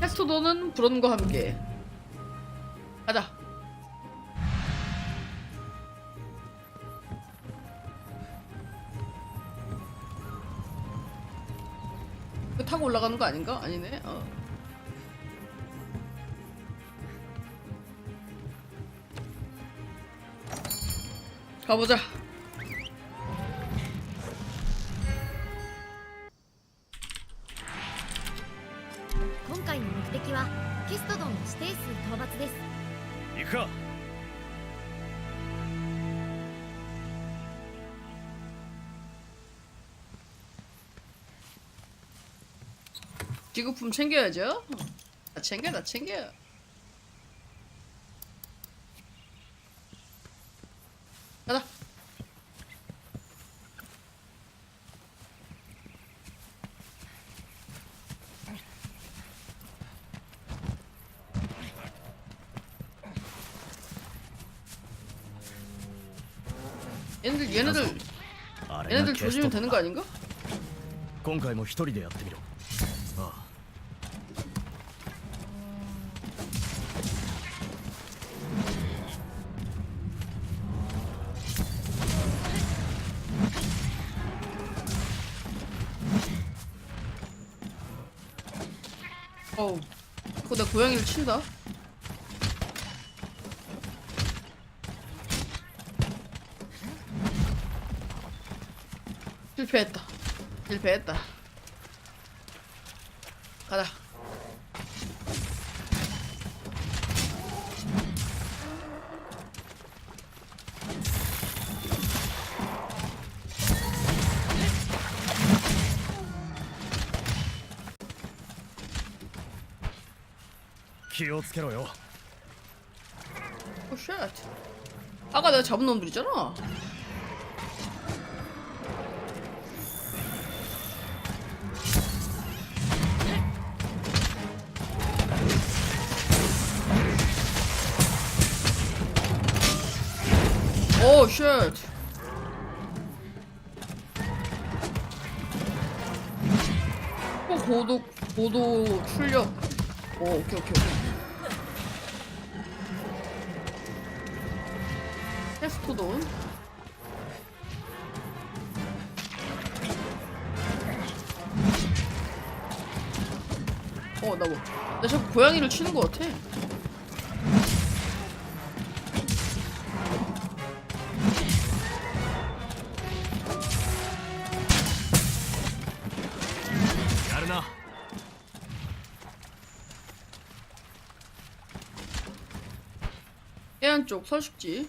캐스토도는 브론과 함께 가자. 이거 타고 올라가는 거 아닌가? 아니네. 어. 가보자. 지급품 챙겨야죠. 다 챙겨, 다 챙겨. 가자. 얘네들 얘네들 あれが 얘네들 ケスト 조지면 되는 거 아닌가? 今回も一人でやってみろ 어우, 그거 내 고양이를 친다. 실패했다. 실패했다. 가자. けろよ 오, 쉣. 아까 내가 잡은 놈들이잖아. 오, 쉣. 또 고도, 고도 출력. 오, 오케이, 오케이, 오케이. 돈. 어, 나 뭐. 나 자꾸 고양이를 치는 것 같아. 해안 쪽 서식지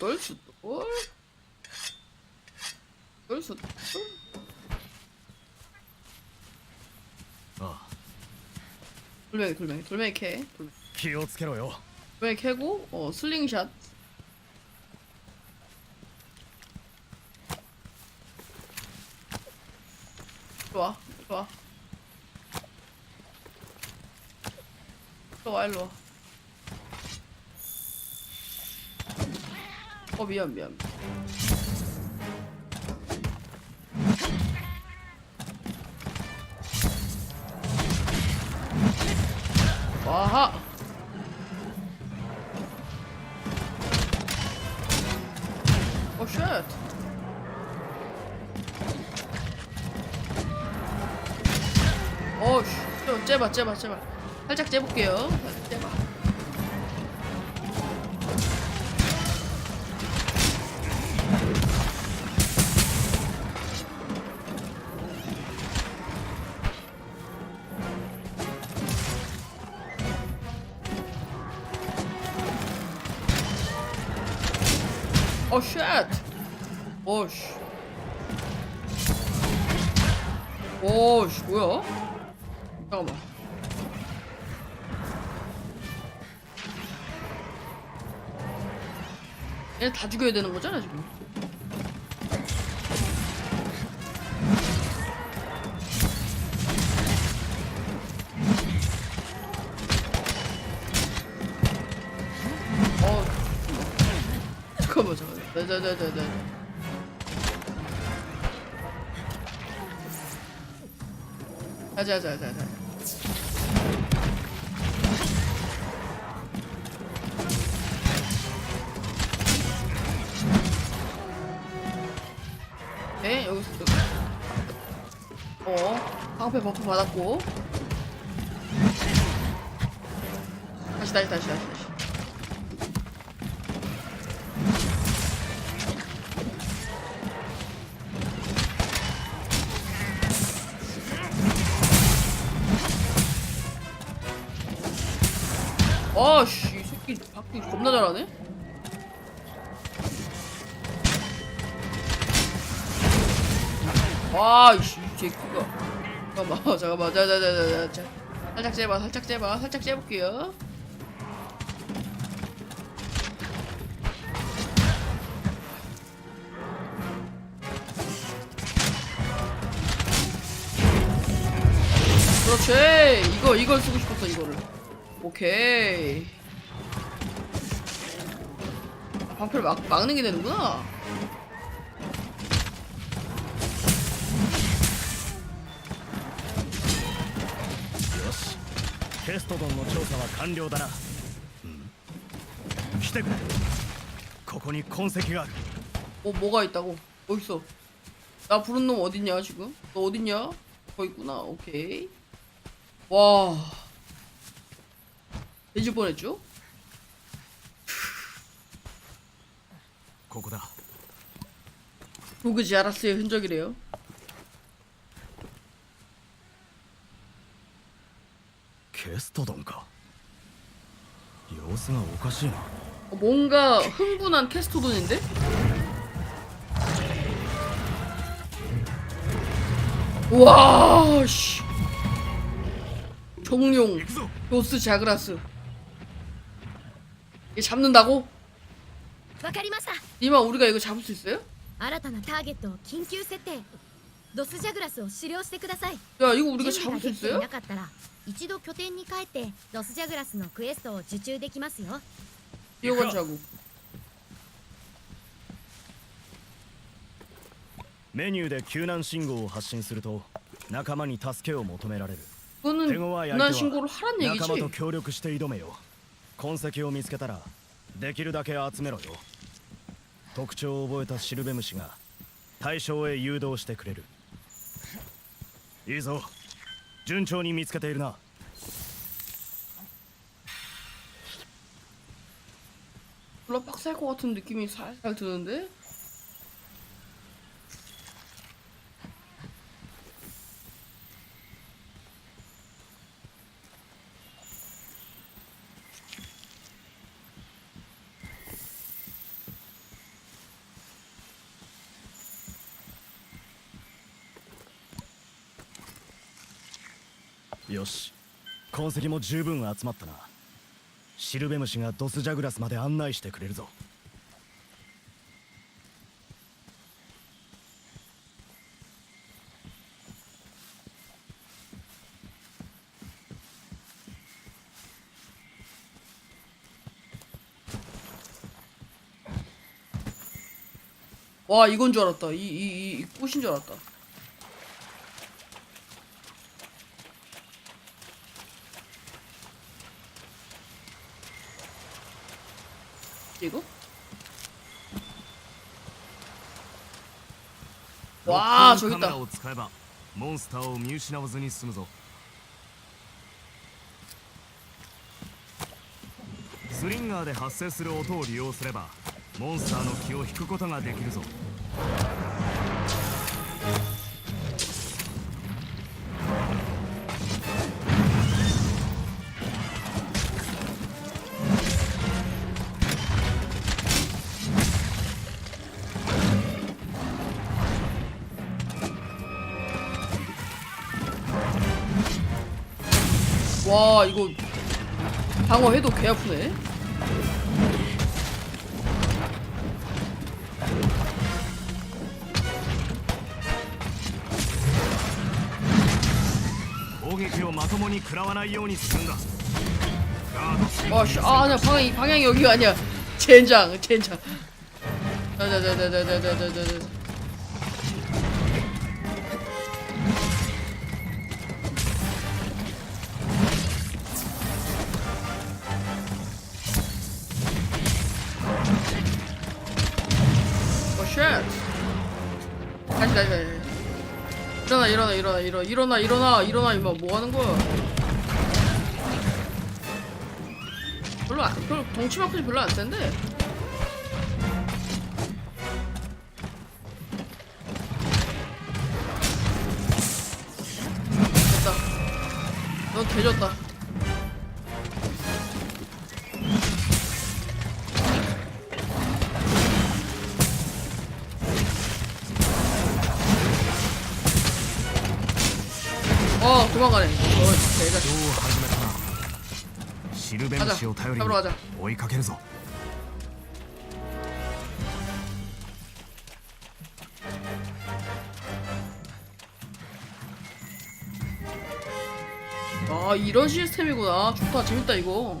만. 숫돌 숫돌 숫돌 숫돌 ああ 돌멩이 돌멩이 돌멩이 캐 돌멩이, 気をつけろよ 돌멩이 캐고 어 슬링샷 좋아 좋아 일로 와 일로 와 어 미안 미안 와하 오 쉣. 어씨, 좀 째봐, 째봐, 째봐. 살짝 째볼게요. 살짝 오 쉣. 오씨. 오, 씨, 뭐야? 잠깐만. 얘 다 죽여야 되는 거잖아, 지금. 잠깐만. 네, 네, 네, 여기서 또. 어, 방패 버프 받았고. 다시, 다시, 다시, 다시, 다시. 아씨, 이 새끼 바퀴 겁나 잘하네. 와, 이씨, 이 새끼가. 잠깐만, 잠깐만, 자, 자, 살짝 재봐, 살짝 재봐, 살짝 재볼게요. 그렇지, 이거 이걸 쓰고 이거를. 오케이. 방패를 막, 막는 게 되는구나. 어, 뭐가 있다고? 뭐 어딨어? 나 부른 놈 어딨냐, 지금? 너 어딨냐? 거 있구나, 오케이. 와. 돼질 뻔했죠? ここだ 도그지 알았어요 흔적이래요. ケストドンか様子がおかしいな 어, 뭔가 흥분한 캐스토돈인데? 와, 씨. 정룡, 行くぞ 로스 자그라스. 얘 잡는다고? わかりました 니마 우리가 이거 잡을 수 있어요? 新たなターゲットを緊急設定ドスジャグラスを狩猟してください 야, 이거 우리가 準備 잡을 수 ができてい 있어요? なかったら一度拠点に帰ってドスジャグラスのクエストを受注できますよ 이어간 자국. メニューで救難信号を発信すると仲間に助けを求められる 그거는 대공화 군한 얇게와 신고를 하란 仲間と 얘기지. 協力して挑めよ 痕跡を見つけたらできるだけ集めろよ特徴を覚えたシルベムシが対象へ誘導してくれるいいぞ順調に見つけているな 졸라 빡셀 것 같은 느낌이 살살 드는데? よし痕跡も十分集まったなシルベムシがドスジャグラスまで案内してくれるぞ 와 이건 줄 알았다. 이 이 이 이 꽃인 줄 알았다. ああちょっと。を使えばモンスターを見失わずに済むぞ。スリンガーで発生する音を利用すればモンスターの気を引くことができるぞ。 이거 방어해도 개 아프네. 와씨 아 아니야 방향이 방향이 여기 아니야 젠장 젠장 자자자자자자자자자 일어나, 일어나, 일어나, 일어나, 일어나, 임마, 뭐 하는 거야? 별로 안, 별로 덩치 만큼이 별로 안 센데. 됐다. 넌 개졌다. 도망가네. 어, 개자. 今日始めたなシルベムシを頼りに 잡으러 가자. 追いかけるぞ 아 이런 시스템이구나 좋다 재밌다 이거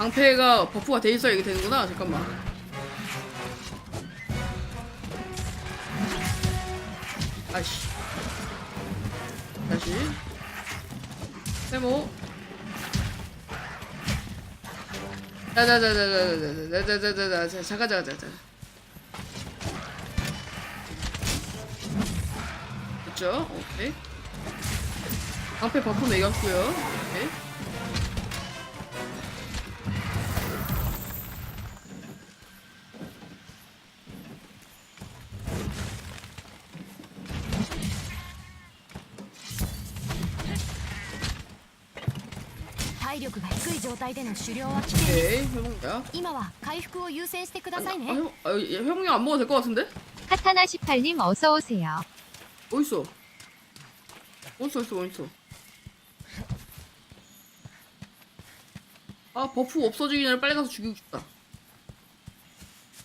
방패가 버프가 돼 있어야 이게 되는구나 잠깐만 아이씨 다시 세모 자자자자자자자자자자자 잠깐 잠깐 잠깐 됐죠? 오케이. 방패 버프 매겼고요. 오케이.「 状態での狩猟は危険です 오케이. 회복약. 今は回復を優先してください 아, ね 회복, 아, 얘 회복약 안 먹어도 될 것 같은데? 카타나 18님 어서 오세요. 어딨어? 어딨어, 어딨어, 어딨어? 아, 버프 없어지기 전에 빨리 가서 죽이고 싶다.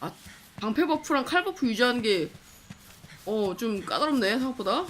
아, 방패 버프랑 칼 버프 유지하는 게, 어, 좀 까다롭네, 생각보다.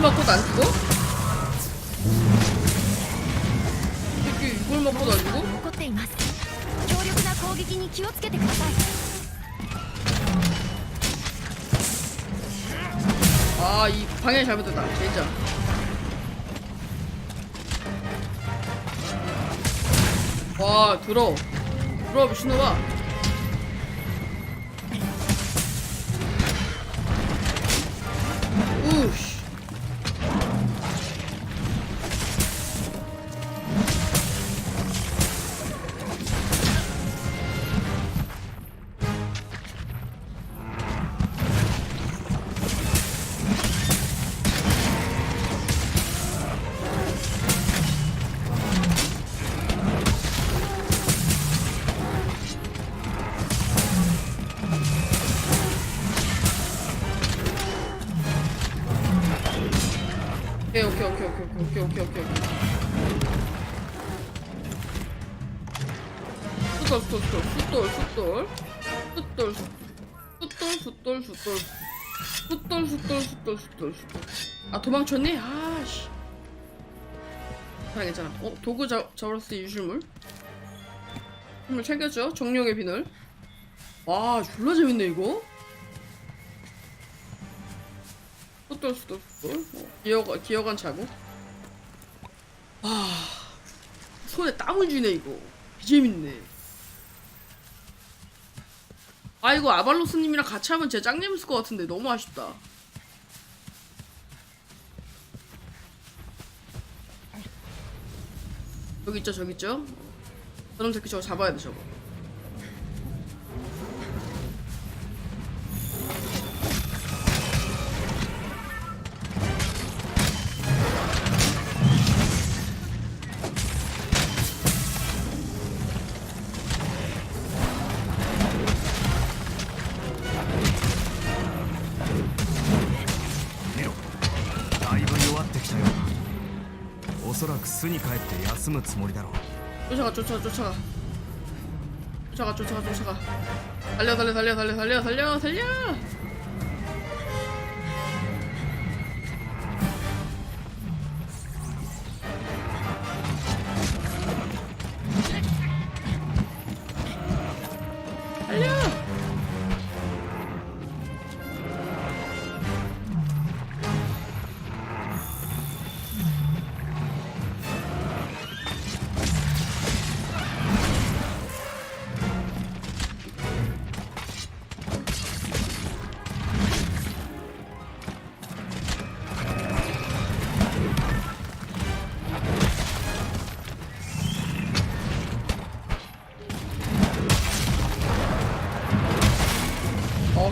아, 이걸 맞고도 안 죽어? 이 새끼 이걸 맞고도 안 죽어? 残っています強力な攻撃に気をつけてください 아, 이 방향이 잘못됐다. 진짜. 와, 들어. 들어, 미친놈아. 우씨. 오케이 오케이 오케이 오케이 오케이 오케이 오케이 오케이. 숫돌 숫돌 숫돌 숫돌 숫돌. 숫돌 숫돌 숫돌 숫돌. 숫돌 숫돌 숫돌 숫돌 아 도망쳤네? 아씨. 괜찮아 괜찮아. 어 도구 잡, 잡았을 때 유실물. 유실물 챙겼죠 정령의 비늘. 와 졸라 재밌네 이거 숫돌 숫돌 숫돌 어, 기어가 기어간 자국 아 손에 땀을 쥐네 이거. 재밌네. 아 이거 아발로스님이랑 같이 하면 진짜 짱 재밌을 것 같은데. 너무 아쉽다. 여기 있죠 저기 있죠? 저놈 새끼 저거 잡아야 돼 저거 つもりだろう 쫓아가 쫓아가 쫓아가. 쫓아가 쫓아가 쫓아가. 달려 달려 달려 달려 달려 달려 달려.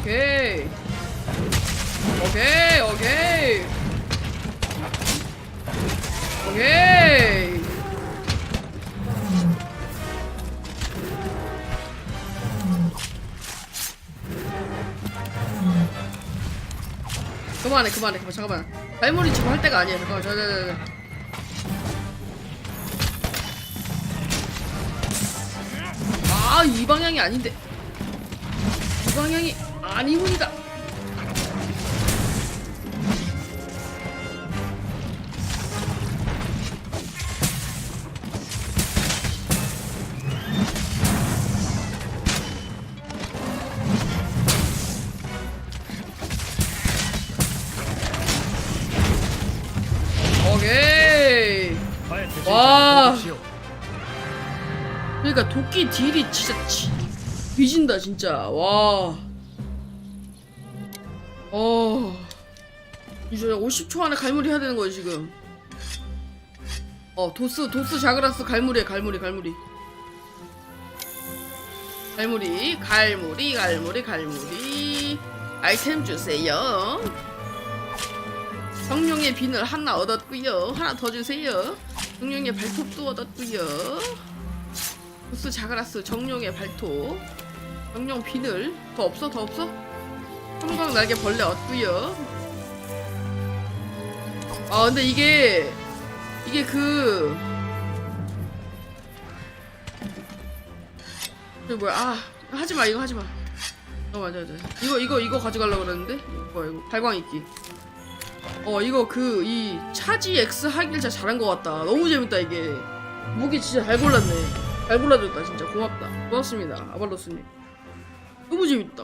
오케이. 오케이 오케이. 오케이. 그만해 그만해. 그만 잠깐만. 발물이 지금 할 때가 아니야. 잠깐만 저, 저, 저, 저. 아, 이 방향이 아닌데. 이 방향이 아니군이다. 그니까 도끼 딜이 진짜 지, 뒤진다 진짜. 와. 어. 이제 50초 안에 갈무리 해야 되는 거야 지금. 어 도스 도스 자그라스 갈무리야 갈무리 갈무리. 갈무리 갈무리 갈무리 갈무리 아이템 주세요. 성룡의 비늘 하나 얻었고요. 하나 더 주세요. 성룡의 발톱도 얻었고요. 보스 자그라스 정룡의 발톱 정룡 비늘 더 없어 더 없어 형광 날개 벌레 얻고요. 아 근데 이게 이게 그 이거 뭐야? 아 하지 마 이거 하지 마. 어 맞아 맞아. 이거 이거 이거 가져가려고 그랬는데? 이거 이거? 발광 있기 어 이거 그 이 차지 X 하길 진짜 잘한 것 같다. 너무 재밌다 이게. 무기 진짜 잘 골랐네. 잘 골라줬다 진짜. 고맙다. 고맙습니다 아발로스님. 너무 재밌다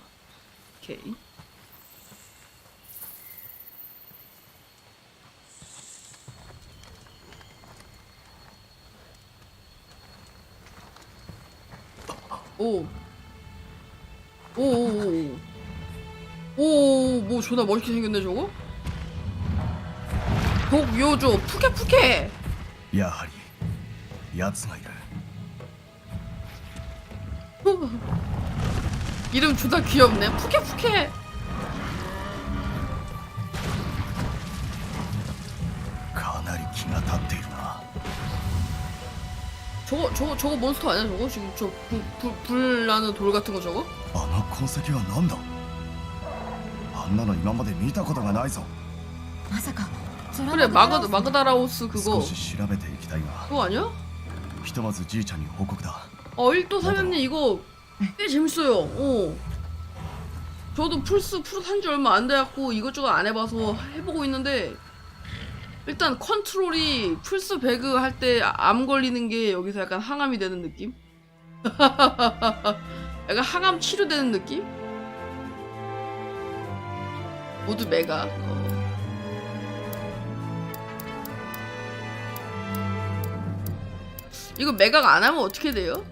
오케이 오. 오, 오, 오, 오. 오, 뭐 존나 멋있게 생겼네 저거. 독요조 푸케푸케. やはり奴がいる 이름 존나 귀엽네. 푸케푸케. かなり気が立っているな 저거 저거 저거 몬스터 아니야 저거 지금 저불불 나는 돌 같은 거 저거? あの痕跡は何だあんなの今まで見たことがないぞまさかゾラ 그래 マグ 마그 마그다라오스 그거 少し調べていきたいが 그거 아니야? ひとまずじいちゃんに報告だ 어 일도 사면님 이거 꽤 재밌어요. 어. 저도 플스 프로 산지 얼마 안 돼갖고 이것저것 안 해봐서 해보고 있는데 일단 컨트롤이 플스 배그 할 때 암 걸리는 게 여기서 약간 항암이 되는 느낌? 약간 항암 치료되는 느낌? 모두 메가. 어. 이거 메가가 안 하면 어떻게 돼요?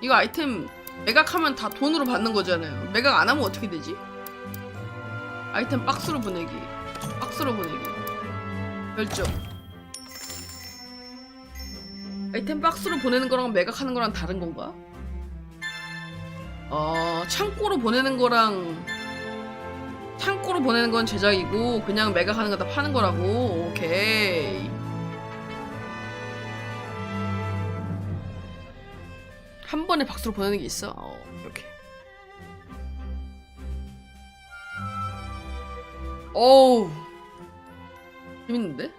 이거 아이템 매각하면 다 돈으로 받는 거잖아요. 매각 안 하면 어떻게 되지? 아이템 박스로 보내기. 박스로 보내기. 결정. 아이템 박스로 보내는 거랑 매각하는 거랑 다른 건가? 어, 창고로 보내는 거랑 창고로 보내는 건 제작이고 그냥 매각하는 거 다 파는 거라고. 오케이. 번에 박스로 보내는 게 있어. 어, 이렇게. 어우. 재밌는데?